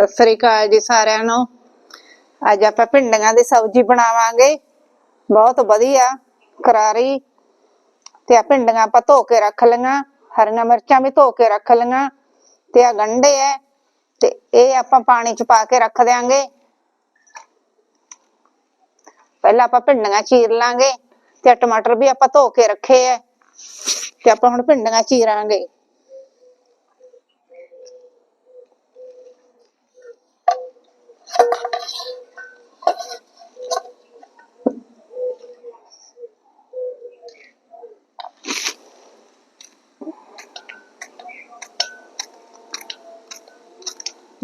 ਸਤਿ ਸ੍ਰੀ ਅਕਾਲ ਜੀ ਸਾਰਿਆਂ ਨੂੰ। ਅੱਜ ਆਪਾਂ ਭਿੰਡੀਆਂ ਦੀ ਸਬਜ਼ੀ ਬਣਾਵਾਂਗੇ। ਬਹੁਤ ਵਧੀਆ ਕਰਾਰੀ। ਤੇ ਆ ਭਿੰਡੀਆਂ ਆਪਾਂ ਧੋ ਕੇ ਰੱਖ ਲਈਆਂ। ਹਰੀਆਂ ਮਿਰਚਾਂ ਵੀ ਧੋ ਕੇ ਰੱਖ ਲਈਆਂ। ਤੇ ਆ ਗੰਢੇ ਐ। ਤੇ ਇਹ ਆਪਾਂ ਪਾਣੀ ਚ ਪਾ ਕੇ ਰੱਖ ਦਿਆਂਗੇ। ਪਹਿਲਾਂ ਆਪਾਂ ਭਿੰਡੀਆਂ ਚੀਰ ਲਾਂਗੇ। ਤੇ ਆਹ ਟਮਾਟਰ ਵੀ ਆਪਾਂ ਧੋ ਕੇ ਰੱਖੇ ਐ। ਤੇ ਆਪਾਂ ਹੁਣ ਭਿੰਡੀਆਂ ਚੀਰਾਂਗੇ।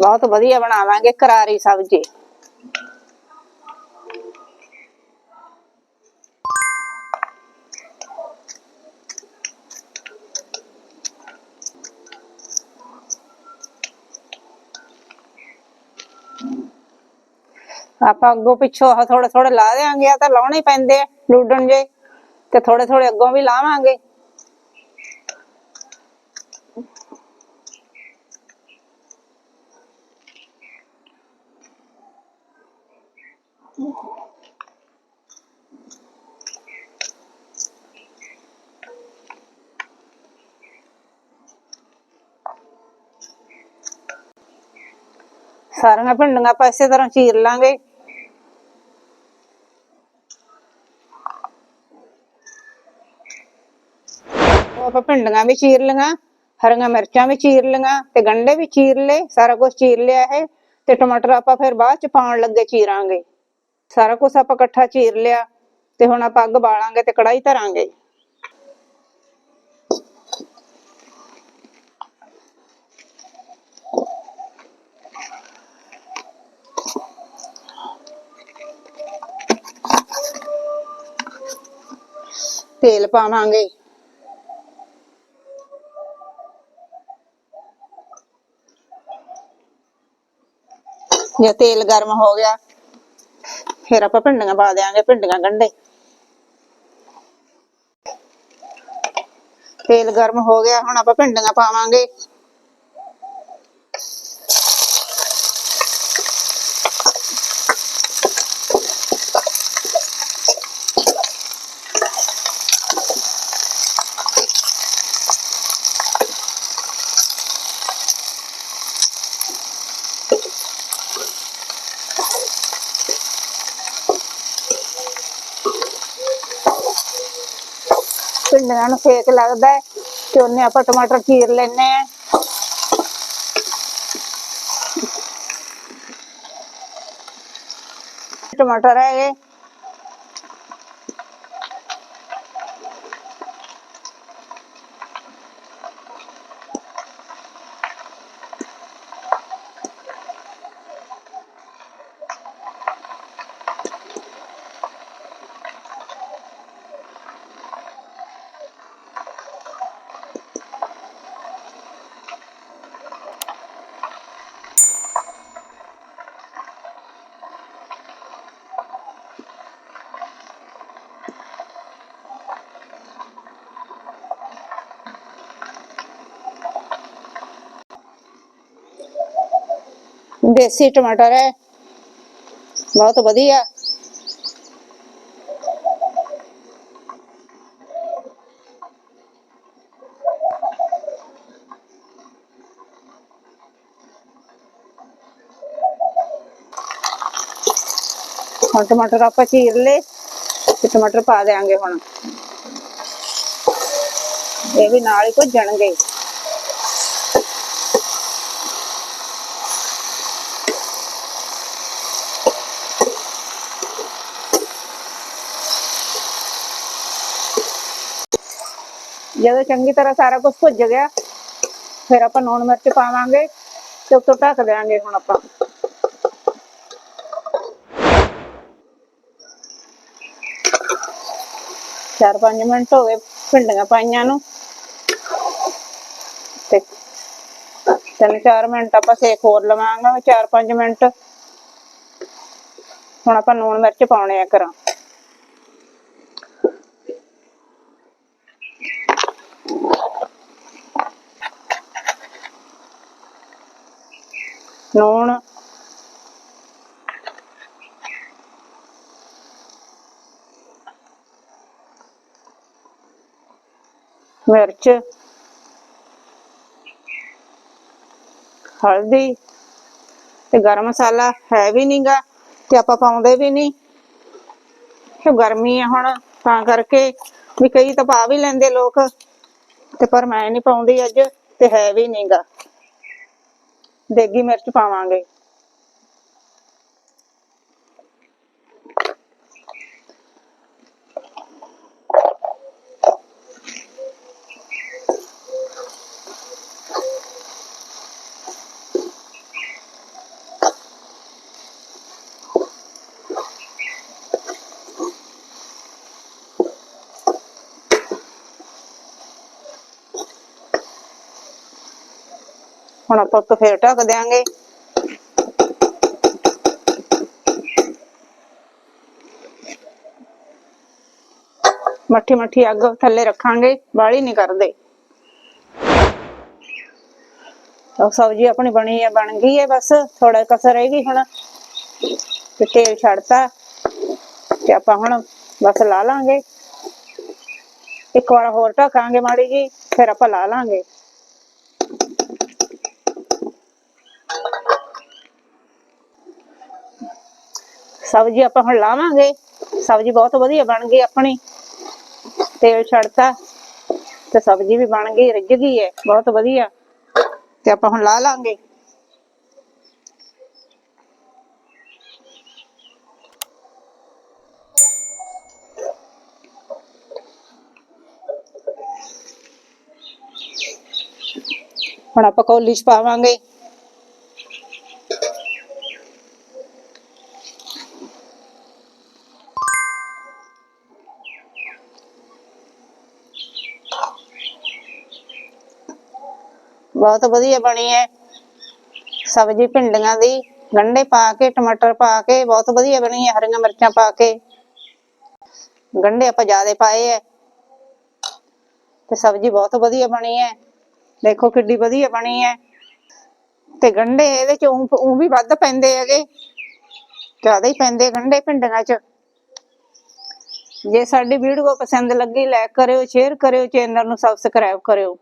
ਬਹੁਤ ਵਧੀਆ ਬਣਾਵਾਂਗੇ ਕਰਾਰੀ ਸਬਜ਼ੀ। ਆਪਾਂ ਅੱਗੋਂ ਪਿੱਛੋਂ ਆਹ ਥੋੜੇ ਥੋੜੇ ਲਾ ਦੇਾਂਗੇ ਆ ਤਾਂ ਲਾਉਣੇ ਪੈਂਦੇ ਆ, ਲੂਡਣ ਜੇ, ਤੇ ਥੋੜੇ ਥੋੜੇ ਅੱਗੋਂ ਵੀ ਲਾਵਾਂਗੇ। ਸਾਰੀਆਂ ਭਿੰਡੀਆਂ ਆਪਾਂ ਇਸੇ ਤਰ੍ਹਾਂ ਚੀਰ ਲਾਂਗੇ। ਆਪਾਂ ਭਿੰਡੀਆਂ ਵੀ ਚੀਰ ਲਈਆਂ, ਹਰੀਆਂ ਮਿਰਚਾਂ ਵੀ ਚੀਰ ਲਈਆਂ ਤੇ ਗੰਢੇ ਵੀ ਚੀਰ ਲਏ, ਸਾਰਾ ਕੁਝ ਚੀਰ ਲਿਆ ਹੈ ਤੇ ਟਮਾਟਰ ਆਪਾਂ ਫਿਰ ਬਾਅਦ ਚ ਪਾਉਣ ਲੱਗੇ ਚੀਰਾਂਗੇ। ਸਾਰਾ ਕੁਝ ਆਪਾਂ ਇਕੱਠਾ ਚੀਰ ਲਿਆ ਤੇ ਹੁਣ ਆਪਾਂ ਅੱਗ ਬਾਲਾਂਗੇ ਤੇ ਕੜਾਈ ਧਰਾਂਗੇ। ਤੇਲ ਪਾਵਾਂਗੇ। ਜੇ ਤੇਲ ਗਰਮ ਹੋ ਗਿਆ, ਫਿਰ ਆਪਾਂ ਭਿੰਡੀਆਂ ਪਾ ਦੇਾਂਗੇ ਭਿੰਡੀਆਂ ਗੰਢੇ। ਤੇਲ ਗਰਮ ਹੋ ਗਿਆ, ਹੁਣ ਆਪਾਂ ਭਿੰਡੀਆਂ ਪਾਵਾਂਗੇ। ਭਿੰਡੀਆਂ ਨੂੰ ਸੇਕ ਲੱਗਦਾ ਹੈ ਤੇ ਉਹਨੇ ਆਪਾਂ ਟਮਾਟਰ ਚੀਰ ਲੈਣੇ ਆ ਟਮਾਟਰ ਹੈਗੇ। ਦੇਸੀ ਟਮਾਟਰ ਹੈ। ਬਹੁਤ ਵਧੀਆ। ਹੁਣ ਟਮਾਟਰ ਆਪਾਂ ਚੀਰ ਲਏ ਤੇ ਟਮਾਟਰ ਪਾ ਦੇਾਂਗੇ ਹੁਣ। ਇਹ ਵੀ ਨਾਲ ਹੀ ਭੁੱਜਣਗੇ। ਜਦੋਂ ਚੰਗੀ ਤਰ੍ਹਾਂ ਸਾਰਾ ਕੁਝ ਭੁੱਜ ਗਿਆ, ਫਿਰ ਆਪਾਂ ਲੂਣ ਮਿਰਚ ਪਾਵਾਂਗੇ ਤੇ ਉੱਤੋਂ ਢੱਕ ਦੇਵਾਂਗੇ ਹੁਣ ਆਪਾਂ। ਚਾਰ ਪੰਜ ਮਿੰਟ ਹੋ ਗਏ ਭਿੰਡੀਆਂ ਪਾਈਆਂ ਨੂੰ। ਤੇ ਤਿੰਨ ਚਾਰ ਮਿੰਟ ਆਪਾਂ ਸੇਕ ਹੋਰ ਲਵਾਂਗੇ, ਚਾਰ ਪੰਜ ਮਿੰਟ। ਹੁਣ ਆਪਾਂ ਲੂਣ ਮਿਰਚ ਪਾਉਣੇ ਆ ਕਰਾਂ ਨੂਣ ਮਿਰਚ, ਹਲਦੀ ਤੇ ਗਰਮ ਮਸਾਲਾ ਹੈ ਵੀ ਨਹੀਂਗਾ ਤੇ ਆਪਾਂ ਪਾਉਂਦੇ ਵੀ ਨਹੀਂ ਕਿ ਗਰਮੀ ਆ ਹੁਣ ਤਾਂ ਕਰਕੇ ਵੀ ਕਈ ਤਾਂ ਪਾ ਵੀ ਲੈਂਦੇ ਲੋਕ ਤੇ ਪਰ ਮੈਂ ਨਹੀਂ ਪਾਉਂਦੀ ਅੱਜ ਤੇ ਹੈ ਵੀ ਨਹੀਂਗਾ ਦੇਗੀ ਮਿਰਚ ਪਾਵਾਂਗੇ। ਹੁਣ ਆਪਾਂ ਉੱਤੋਂ ਫੇਰ ਢੱਕ ਦਿਆਂਗੇ। ਮੱਠੀ ਮੱਠੀ ਅੱਗ ਥੱਲੇ ਰੱਖਾਂਗੇ ਬਾਲੀ ਨਹੀਂ ਕਰਦੇ। ਤਾਂ ਸਬਜ਼ੀ ਆਪਣੀ ਬਣੀ ਹੈ ਬਣ ਗਈ ਹੈ ਬਸ ਥੋੜਾ ਕਸਰ ਰਹੇਗੀ ਹੁਣ। ਤੇ ਤੇਲ ਛੱਡਤਾ, ਤੇ ਆਪਾਂ ਹੁਣ ਬਸ ਲਾ ਲਾਂਗੇ। ਇੱਕ ਵਾਰ ਹੋਰ ਢਕਾਂਗੇ ਮਾੜੀ ਜੀ ਫਿਰ ਆਪਾਂ ਲਾ ਲਾਂਗੇ। ਸਬਜ਼ੀ ਆਪਾਂ ਹੁਣ ਲਾਵਾਂਗੇ। ਸਬਜ਼ੀ ਬਹੁਤ ਵਧੀਆ ਬਣ ਗਈ ਆਪਣੀ। ਤੇਲ ਛੱਡਤਾ ਤੇ ਸਬਜ਼ੀ ਵੀ ਬਣ ਗਈ, ਰਿੱਝ ਗਈ ਹੈ ਬਹੁਤ ਵਧੀਆ। ਤੇ ਆਪਾਂ ਹੁਣ ਲਾ ਲਾਂਗੇ। ਹੁਣ ਆਪਾਂ ਕੌਲੀ ਚ ਪਾਵਾਂਗੇ। ਬਹੁਤ ਵਧੀਆ ਬਣੀ ਹੈ। ਸਬਜ਼ੀ ਭਿੰਡੀਆਂ ਦੀ ਗੰਢੇ ਪਾ ਕੇ, ਟਮਾਟਰ ਪਾ ਕੇ ਬਹੁਤ ਵਧੀਆ ਬਣੀ ਹੈ, ਹਰੀਆਂ ਮਿਰਚਾਂ ਪਾ ਕੇ। ਗੰਢੇ ਆਪਾਂ ਜ਼ਿਆਦੇ ਪਾਏ ਹੈ। ਤੇ ਸਬਜ਼ੀ ਬਹੁਤ ਵਧੀਆ ਬਣੀ ਹੈ। ਦੇਖੋ ਕਿੱਡੀ ਵਧੀਆ ਬਣੀ ਹੈ। ਤੇ ਗੰਢੇ ਇਹਦੇ ਚ ਉਹ ਵੀ ਵੱਧ ਪੈਂਦੇ ਹੈਗੇ। ਜ਼ਿਆਦਾ ਹੀ ਪੈਂਦੇ ਗੰਢੇ ਭਿੰਡੀਆਂ ਚ। ਜੇ ਸਾਡੀ ਵੀਡੀਓ ਪਸੰਦ ਲੱਗੀ ਲਾਈਕ ਕਰਿਓ ਸ਼ੇਅਰ ਕਰਿਓ ਚੈਨਲ ਨੂੰ ਸਬਸਕ੍ਰਾਈਬ ਕਰਿਓ।